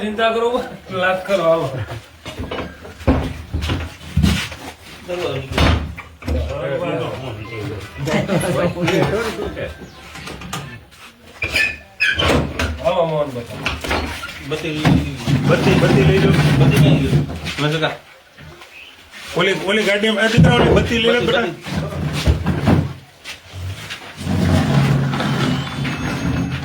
ચિંતા કરો. લાખ કરો આવો બત્તી બત્તી લઈ લો બત્તી ઓલી ઓલી બત્તી લઈ લો બેટા.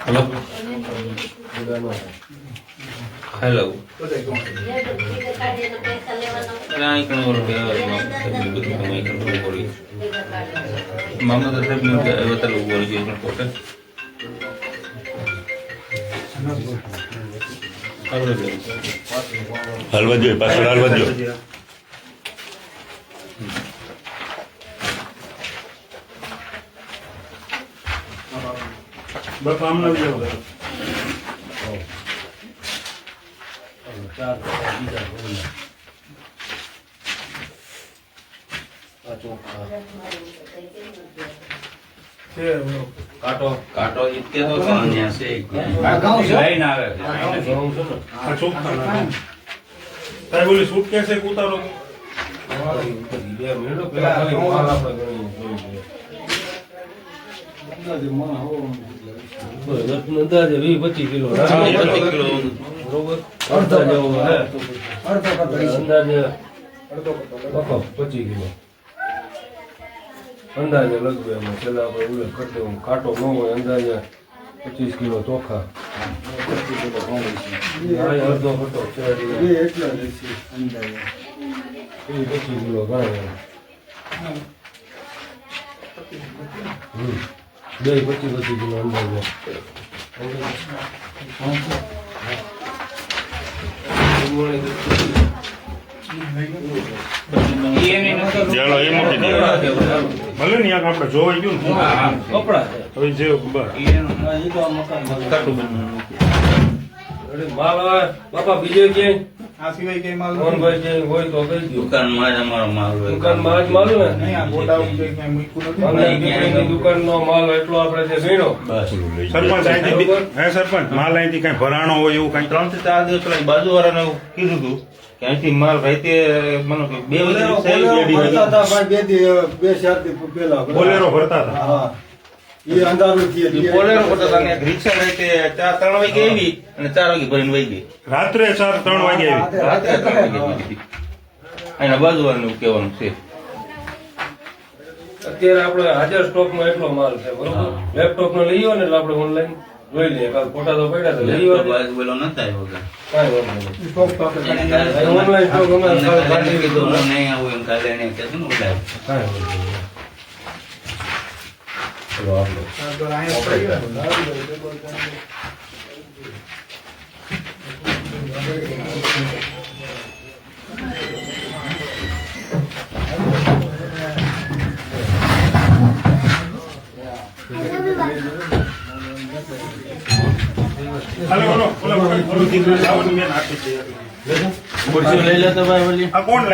হ্যালো হ্যালো মামা দাদা ಇವತ್ತಲ್ಲಿ ಹೋಗಿ ಕೊಟ್ಟೆ Alba Dieu, à l'Alba Dieu. Thank ah. you. કાંટો. કાંટો ઇત્તે તો ત્યાં છે આ છે? લાઈન આવે છે. છે. આ ચોખ્ખા નાખો. સાહેબ ઓલી suitcase એક ઉતારો બે મિનિટો પેલા ખાલી માલ આપણે અંદાજે હવો લઈએ. અંદાજે વીસ પચીસ કિલો. હા, રાખીએ. પચીસ કિલો. બરોબર? અડધા જેવો હે? અડધો અંદાજે અડધો પચીસ કિલો. અંદાજે લગભગ એમાં છેલ્લા આપણે ઉલ્લેખ કરતો હું કાંટો ન હોય અંદાજે પચીસ કિલો ચોખા. અડધો એ પચીસ કિલો ગણાય બે પચીસ પચીસ કિલો અંદાજે. ઈ ચાલો એ મૂકી દે ભલે ને યાર આપણે જોવાઈ ગયું ને. કપડા છે. હવે જે બસ. માલ આવે બાપા બીજે ક્યાંય આ સિવાય કઈ માલ નથી? મોહનભાઈ હોય તો કહી દો જ અમારો માલ હોય. દુકાનમાં જ માલ ને? નહીં, આ મૂક્યું નથી. માલ એટલો આપણે જે ગણ્યો સરપંચ અહીંથી હે સરપંચ? માલ અહીંથી કઈ ભરાણો હોય એવું કઈ? ત્રણથી ચાર દિવસ પેલા ને એવું કીધું હતું કે અહીંથી માલ રાતે મને કે બે બે ચારથી પેલા બોલેરો ભરતા હતા. હા એ અંધારું થી ઈ બોલેરો ભરતા હતા ને રિક્ષા રાતે ચાર ત્રણ વાગે આવી અને ચાર વાગે ભરીને વહી ગઈ. રાત્રે ચાર ત્રણ વાગે આવી. રાત્રે. ત્રણ વાગે એના બાજુવાળાનું કહેવાનું છે. અત્યારે આપણે હાજર સ્ટોકમાં એટલો માલ છે બરોબર? લેપટોપ નો લઈ ને એટલે આપણે ઓનલાઈન જોઈ ફોટા તો પડ્યા તો લઈ બોલો ન થાય કાં. કાંઈ વાંધો નહીં સ્ટોક અમે કાલે કીધું હું આવું એમ કાલે ને બોલાય. કાંઈ વાંધો નહીં ચલો આપણે આગળ અહીંયા પડી ગયો. હાલે બોલો ઓલા ઓલું દીકરું લાવો તો મેં નાખી લઈ લે તો ભાઈ